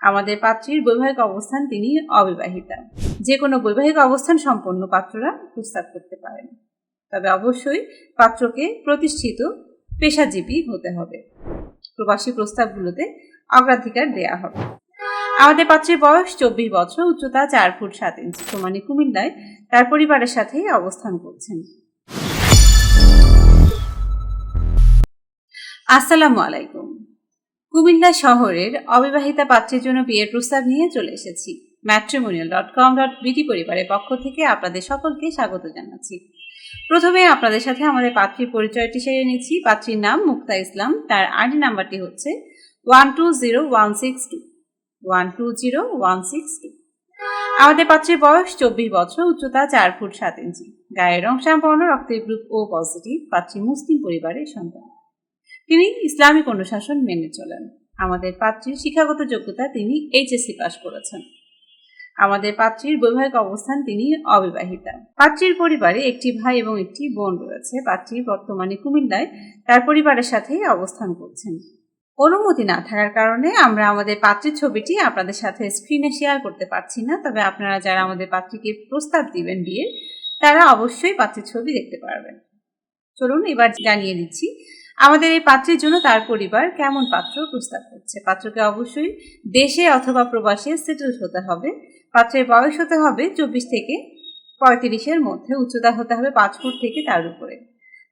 আমাদের পাত্রীর বৈবাহিক অবস্থান তিনি অবিবাহিতা। যে কোনো বৈবাহিক অবস্থান সম্পন্ন পাত্ররা প্রস্তাব করতে পারেন। তবে অবশ্যই পাত্রকে প্রতিষ্ঠিত পেশাজীবী হতে হবে। প্রবাসী প্রস্তাবগুলোতে অগ্রাধিকার দেয়া হবে। আমাদের পাত্রের বয়স চব্বিশ বছর, উচ্চতা চার ফুট সাত ইঞ্চি। সমানি কুমিল্লায় তার পরিবারের সাথেই অবস্থান করছেন। আসসালামু আলাইকুম। কুমিল্লা শহরের অবিবাহিতা পাত্রের জন্য বিয়ের প্রস্তাব নিয়ে চলে এসেছি। ম্যাট্রিমোনিয়াল ডট কম ডট বিটি পরিবারের পক্ষ থেকে আপনাদের সকলকে স্বাগত জানাচ্ছি। প্রথমে আপনাদের সাথে আমাদের পাত্রীর পরিচয়টি সেরে নিচ্ছি। পাত্রীর নাম মুক্তা ইসলাম। তার আইডি নাম্বারটি হচ্ছে one two zero one six two one two zero one six two আমাদের পাত্রের বয়স চব্বিশ বছর, উচ্চতা চার ফুট সাত ইঞ্চি। গায়ের রং শ্যামবর্ণ রক্তের গ্রুপ ও পজিটিভ পাত্রী মুসলিম পরিবারের সন্তান। তিনি ইসলামিক অনুশাসন মেনে চলেন। আমাদের পাত্রীর শিক্ষাগত যোগ্যতা তিনি এইচএসসি পাশ করেছেন। আমাদের পাত্রীর বৈবাহিক অবস্থান তিনি অবিবাহিতা। পাত্রীর পরিবারে একটি ভাই এবং একটি বোন রয়েছে। পাত্রী বর্তমানে কুমিল্লায়, তার পরিবারের সাথেই অবস্থান করছেন। অনুমতি না থাকার কারণে আমরা আমাদের পাত্রীর ছবিটি আপনাদের সাথে স্ক্রিনে শেয়ার করতে পারছি না। তবে আপনারা যারা আমাদের পাত্রীকে প্রস্তাব দিবেন বিয়ের, তারা অবশ্যই পাত্রীর ছবি দেখতে পারবেন। চলুন এবার জানিয়ে দিচ্ছি আমাদের এই পাত্রের জন্য তার পরিবার কেমন পাত্র প্রস্তাব করছে? পাত্রকে অবশ্যই দেশে অথবা প্রবাসে সেটেল হতে হবে। পাত্রের বয়স হতে হবে চব্বিশ থেকে পঁয়ত্রিশের মধ্যে। উচ্চতা হতে হবে পাঁচ ফুট থেকে তার উপরে।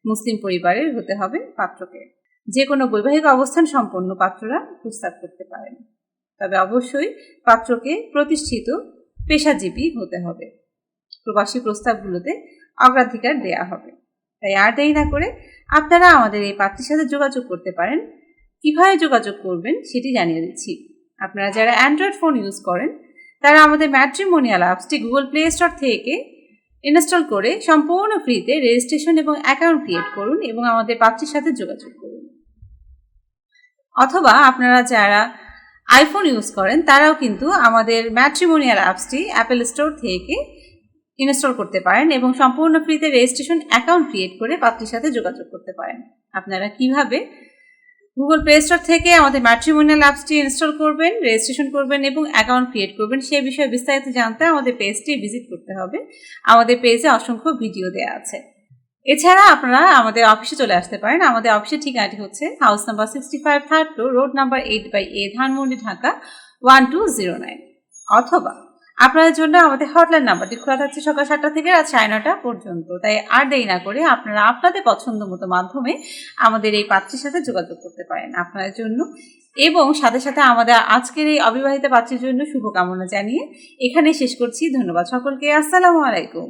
মুসলিম পরিবারের হতে হবে পাত্রকে। যে কোনো বৈবাহিক অবস্থান সম্পন্ন পাত্ররা প্রস্তাব করতে পারেন। তবে অবশ্যই পাত্রকে প্রতিষ্ঠিত পেশাজীবী হতে হবে। প্রবাসী প্রস্তাবগুলোতে অগ্রাধিকার দেয়া হবে। তাই আর দেরি না করে আপনারা আমাদের এই পাত্রীর সাথে যোগাযোগ করতে পারেন। কীভাবে যোগাযোগ করবেন সেটি জানিয়ে দিচ্ছি। আপনারা যারা অ্যান্ড্রয়েড ফোন ইউজ করেন, তারা আমাদের ম্যাট্রিমোনিয়াল অ্যাপসটি গুগল প্লে স্টোর থেকে ইনস্টল করে সম্পূর্ণ ফ্রিতে রেজিস্ট্রেশন এবং অ্যাকাউন্ট ক্রিয়েট করুন এবং আমাদের পাত্রীর সাথে যোগাযোগ করুন। অথবা আপনারা যারা আইফোন ইউজ করেন, তারাও কিন্তু আমাদের ম্যাট্রিমোনিয়াল অ্যাপসটি অ্যাপেল স্টোর থেকে ইনস্টল করতে পারেন এবং সম্পূর্ণ ফ্রিতে রেজিস্ট্রেশন অ্যাকাউন্ট ক্রিয়েট করে পাত্রীর সাথে যোগাযোগ করতে পারেন। আপনারা কীভাবে? গুগল প্লে স্টোর থেকে আমাদের ম্যাট্রিমোনিয়াল অ্যাপসটি ইনস্টল করবেন, রেজিস্ট্রেশন করবেন এবং অ্যাকাউন্ট ক্রিয়েট করবেন। সে বিষয়ে বিস্তারিত জানতে আমাদের পেজটি ভিজিট করতে হবে। আমাদের পেজে অসংখ্য ভিডিও দেওয়া আছে। এছাড়া আপনারা আমাদের অফিসে চলে আসতে পারেন। আমাদের অফিসের ঠিকানাটি হচ্ছে house number sixty five third floor, road number eight by A, Dhanmondi, Dhaka, one two zero nine অথবা আপনাদের জন্য আমাদের হটলাইন নাম্বারটি খোলা থাকছে সকাল সাতটা থেকে রাত সাড়ে নটা পর্যন্ত। তাই আর দেরি না করে আপনারা আপনাদের পছন্দ মতো মাধ্যমে আমাদের এই পাত্রীর সাথে যোগাযোগ করতে পারেন আপনাদের জন্য। এবং সাথে সাথে আমাদের আজকের এই অবিবাহিত পাত্রীর জন্য শুভকামনা জানিয়ে এখানে শেষ করছি। ধন্যবাদ সকলকে। আসসালামু আলাইকুম।